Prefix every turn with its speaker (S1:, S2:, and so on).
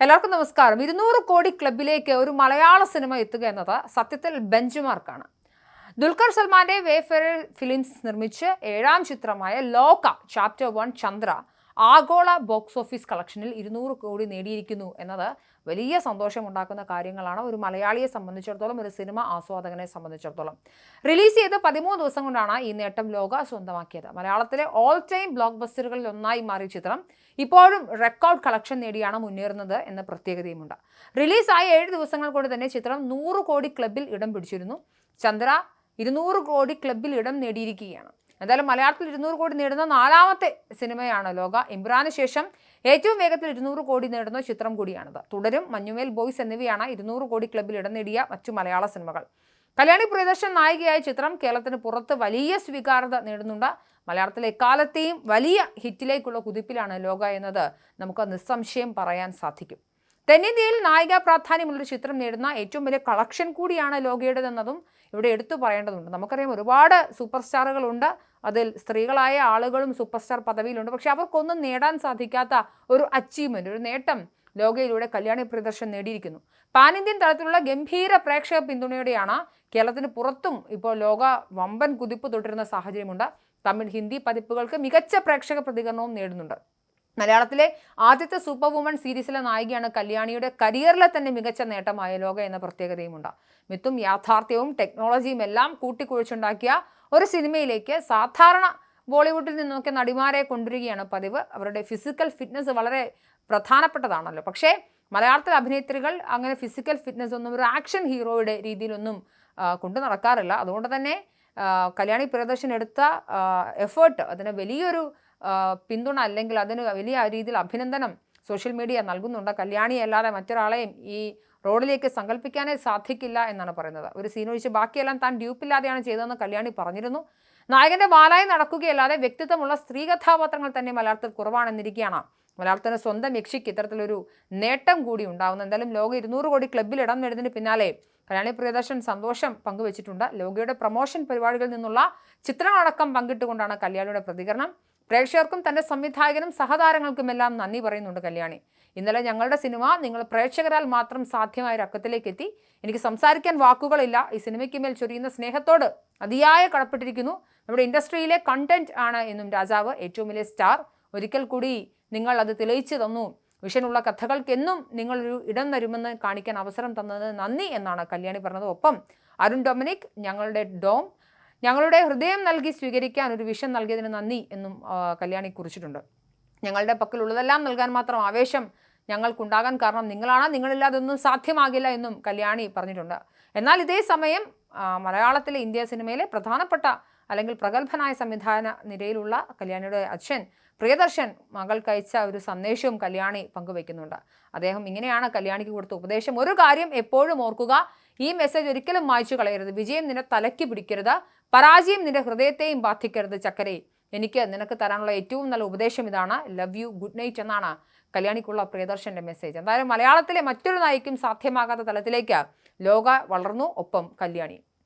S1: എല്ലാവർക്കും നമസ്കാരം. ഇരുന്നൂറ് കോടി ക്ലബിലേക്ക് ഒരു മലയാള സിനിമ എത്തുക എന്നത് സത്യത്തിൽ ബെഞ്ച് മാർക്കാണ് ദുൽഖർ സൽമാന്റെ വേഫെയർ ഫിലിംസ് നിർമ്മിച്ച് ഏഴാം ചിത്രമായ ലോക ചാപ്റ്റർ വൺ ചന്ദ്ര ആഗോള ബോക്സ് ഓഫീസ് കളക്ഷനിൽ ഇരുന്നൂറ് കോടി നേടിയിരിക്കുന്നു എന്നത് വലിയ സന്തോഷമുണ്ടാക്കുന്ന കാര്യങ്ങളാണ്. ഒരു മലയാളിയെ സംബന്ധിച്ചിടത്തോളം ഒരു സിനിമ ആസ്വാദകനെ സംബന്ധിച്ചിടത്തോളം. റിലീസ് ചെയ്ത് പതിമൂന്ന് ദിവസം കൊണ്ടാണ് ഈ നേട്ടം ലോക സ്വന്തമാക്കിയത്. മലയാളത്തിലെ ഓൾ ടൈം ബ്ലോക്ക് ബസ്റ്ററുകളിൽ ഒന്നായി മാറിയ ചിത്രം ഇപ്പോഴും റെക്കോർഡ് കളക്ഷൻ നേടിയാണ് മുന്നേറുന്നത് എന്ന പ്രത്യേകതയുമുണ്ട്. റിലീസായ ഏഴ് ദിവസങ്ങൾ കൊണ്ട് തന്നെ ചിത്രം നൂറ് കോടി ക്ലബിൽ ഇടം പിടിച്ചിരുന്നു. ചന്ദ്ര ഇരുന്നൂറ് കോടി ക്ലബിൽ ഇടം നേടിയിരിക്കുകയാണ്. എന്തായാലും മലയാളത്തിൽ ഇരുന്നൂറ് കോടി നേടുന്ന നാലാമത്തെ സിനിമയാണ് ലോക. ഇമ്രാന് ശേഷം ഏറ്റവും വേഗത്തിൽ ഇരുന്നൂറ് കോടി നേടുന്ന ചിത്രം കൂടിയാണിത്. തുടരും മഞ്ഞുമേൽ ബോയ്സ് എന്നിവയാണ് ഇരുന്നൂറ് കോടി ക്ലബിൽ ഇടം നേടിയ മറ്റു മലയാള സിനിമകൾ. കല്യാണി പ്രിയദർശൻ നായികയായ ചിത്രം കേരളത്തിന് പുറത്ത് വലിയ സ്വീകാര്യത നേടുന്നുണ്ട്. മലയാളത്തിലെ എക്കാലത്തെയും വലിയ ഹിറ്റിലേക്കുള്ള കുതിപ്പിലാണ് ലോക എന്നത് നമുക്ക് നിസ്സംശയം പറയാൻ സാധിക്കും. തെന്നിന്ത്യയിൽ നായിക പ്രാധാന്യമുള്ളൊരു ചിത്രം നേടുന്ന ഏറ്റവും വലിയ കളക്ഷൻ കൂടിയാണ് ലോകയുടേതെന്നതും ഇവിടെ എടുത്തു പറയേണ്ടതുണ്ട്. നമുക്കറിയാം ഒരുപാട് സൂപ്പർ സ്റ്റാറുകളുണ്ട് അതിൽ സ്ത്രീകളായ ആളുകളും സൂപ്പർ സ്റ്റാർ പദവിയിലുണ്ട്. പക്ഷെ അവർക്കൊന്നും നേടാൻ സാധിക്കാത്ത ഒരു അച്ചീവ്മെന്റ് ഒരു നേട്ടം ലോകയിലൂടെ കല്യാണി പ്രദർശനം നേടിയിരിക്കുന്നു. പാൻ ഇന്ത്യൻ തലത്തിലുള്ള ഗംഭീര പ്രേക്ഷക പിന്തുണയോടെയാണ് കേരളത്തിന് പുറത്തും ഇപ്പോൾ ലോക വമ്പൻ കുതിപ്പ് തുടരുന്ന സാഹചര്യമുണ്ട്. തമിഴ് ഹിന്ദി പതിപ്പുകൾക്ക് മികച്ച പ്രേക്ഷക പ്രതികരണവും നേടുന്നുണ്ട്. മലയാളത്തിലെ ആദ്യത്തെ സൂപ്പർ വുമൺ സീരീസിലെ നായികയാണ് കല്യാണിയുടെ കരിയറിലെ തന്നെ മികച്ച നേട്ടമായ ലോക എന്ന പ്രത്യേകതയുമുണ്ട്. മിത്തും യാഥാർത്ഥ്യവും ടെക്നോളജിയും എല്ലാം കൂട്ടിക്കുഴിച്ചുണ്ടാക്കിയ ഒരു സിനിമയിലേക്ക് സാധാരണ ബോളിവുഡിൽ നിന്നൊക്കെ നടിമാരെ കൊണ്ടുവരികയാണ് പതിവ്. അവരുടെ ഫിസിക്കൽ ഫിറ്റ്നസ് വളരെ പ്രധാനപ്പെട്ടതാണല്ലോ. പക്ഷേ മലയാളത്തിലെ അഭിനേത്രികൾ അങ്ങനെ ഫിസിക്കൽ ഫിറ്റ്നസ് ഒന്നും ഒരു ആക്ഷൻ ഹീറോയുടെ രീതിയിലൊന്നും കൊണ്ടു നടക്കാറില്ല. അതുകൊണ്ട് തന്നെ കല്യാണി പ്രിയദർശൻ എടുത്ത എഫേർട്ട് അതിന് വലിയൊരു പിന്തുണ അല്ലെങ്കിൽ അതിന് വലിയ രീതിയിൽ അഭിനന്ദനം സോഷ്യൽ മീഡിയ നൽകുന്നുണ്ട്. കല്യാണി അല്ലാതെ മറ്റൊരാളെയും ഈ റോഡിലേക്ക് സങ്കല്പിക്കാനേ സാധിക്കില്ല എന്നാണ് പറയുന്നത്. ഒരു സീനൊഴിച്ച് ബാക്കിയെല്ലാം താൻ ഡ്യൂപ്പില്ലാതെയാണ് ചെയ്തതെന്ന് കല്യാണി പറഞ്ഞിരുന്നു. നായകന്റെ വാലായി നടക്കുകയല്ലാതെ വ്യക്തിത്വമുള്ള സ്ത്രീ കഥാപാത്രങ്ങൾ തന്നെ മലയാളത്തിൽ കുറവാണെന്നിരിക്കുകയാണ്. മലയാളത്തിന് സ്വന്തം യക്ഷിക്ക് ഇത്തരത്തിലൊരു നേട്ടം കൂടി ഉണ്ടാകുന്നു എന്തായാലും ലോക ഇരുന്നൂറ് കോടി ക്ലബ്ബിൽ ഇടം നേടുന്നതിന് പിന്നാലെ കല്യാണി പ്രിയദർശൻ സന്തോഷം പങ്കുവച്ചിട്ടുണ്ട്. ലോകയുടെ പ്രൊമോഷൻ പരിപാടികളിൽ നിന്നുള്ള ചിത്രങ്ങളടക്കം പങ്കിട്ടുകൊണ്ടാണ് കല്യാണിയുടെ പ്രതികരണം. പ്രേക്ഷകർക്കും തന്റെ സംവിധായകനും സഹതാരങ്ങൾക്കുമെല്ലാം നന്ദി പറയുന്നുണ്ട് കല്യാണി. ഇന്നലെ ഞങ്ങളുടെ സിനിമ നിങ്ങൾ പ്രേക്ഷകരാൽ മാത്രം സാധ്യമായ ഒരു അക്കത്തിലേക്ക് എത്തി എനിക്ക് സംസാരിക്കാൻ വാക്കുകളില്ല. ഈ സിനിമയ്ക്ക് മേൽ ചൊരിയുന്ന സ്നേഹത്തോട് അതിയായ കടപ്പെട്ടിരിക്കുന്നു. നമ്മുടെ ഇൻഡസ്ട്രിയിലെ കണ്ടന്റ് ആണ് എന്നും രാജാവ് ഏറ്റവും വലിയ സ്റ്റാർ ഒരിക്കൽ കൂടി നിങ്ങൾ അത് തെളിയിച്ചു തന്നു. വിഷനുള്ള കഥകൾക്കെന്നും നിങ്ങളൊരു ഇടം തരുമെന്ന് കാണിക്കാൻ അവസരം തന്നത് നന്ദി എന്നാണ് കല്യാണി പറഞ്ഞത്. ഒപ്പം അരുൺ ഡൊമിനിക് ഞങ്ങളുടെ ഡോം ഞങ്ങളുടെ ഹൃദയം നൽകി സ്വീകരിക്കാൻ ഒരു വിഷം നൽകിയതിന് നന്ദി എന്നും കല്യാണി കുറിച്ചിട്ടുണ്ട്. ഞങ്ങളുടെ പക്കലുള്ളതെല്ലാം നൽകാൻ മാത്രം ആവേശം ഞങ്ങൾക്കുണ്ടാകാൻ കാരണം നിങ്ങളാണ്. നിങ്ങളില്ലാതൊന്നും സാധ്യമാകില്ല എന്നും കല്യാണി പറഞ്ഞിട്ടുണ്ട്. എന്നാൽ ഇതേ സമയം മലയാളത്തിലെ ഇന്ത്യ സിനിമയിലെ പ്രധാനപ്പെട്ട അല്ലെങ്കിൽ പ്രഗത്ഭനായ സംവിധാന നിരയിലുള്ള കല്യാണിയുടെ അച്ഛൻ പ്രിയദർശൻ മകൾക്കയച്ച ഒരു സന്ദേശവും കല്യാണി പങ്കുവെക്കുന്നുണ്ട് അദ്ദേഹം ഇങ്ങനെയാണ് കല്യാണിക്ക് കൊടുത്ത ഉപദേശം. ഒരു കാര്യം എപ്പോഴും ഓർക്കുക ഈ മെസ്സേജ് ഒരിക്കലും മായ്ച്ചു കളയരുത്. വിജയം നിന്നെ തലയ്ക്ക് പിടിക്കരുത്. പരാജയം നിന്റെ ഹൃദയത്തെയും ബാധിക്കരുത് ചക്കരെ. എനിക്ക് നിനക്ക് തരാനുള്ള ഏറ്റവും നല്ല ഉപദേശം ഇതാണ്. ലവ് യു ഗുഡ് നൈറ്റ് എന്നാണ് കല്യാണിക്കുള്ള പ്രിയദർശന്റെ മെസ്സേജ് എന്തായാലും മലയാളത്തിലെ മറ്റൊരു നായിക്കും സാധ്യമാകാത്ത തലത്തിലേക്ക് ലോക വളർന്നു. ഒപ്പം കല്യാണി.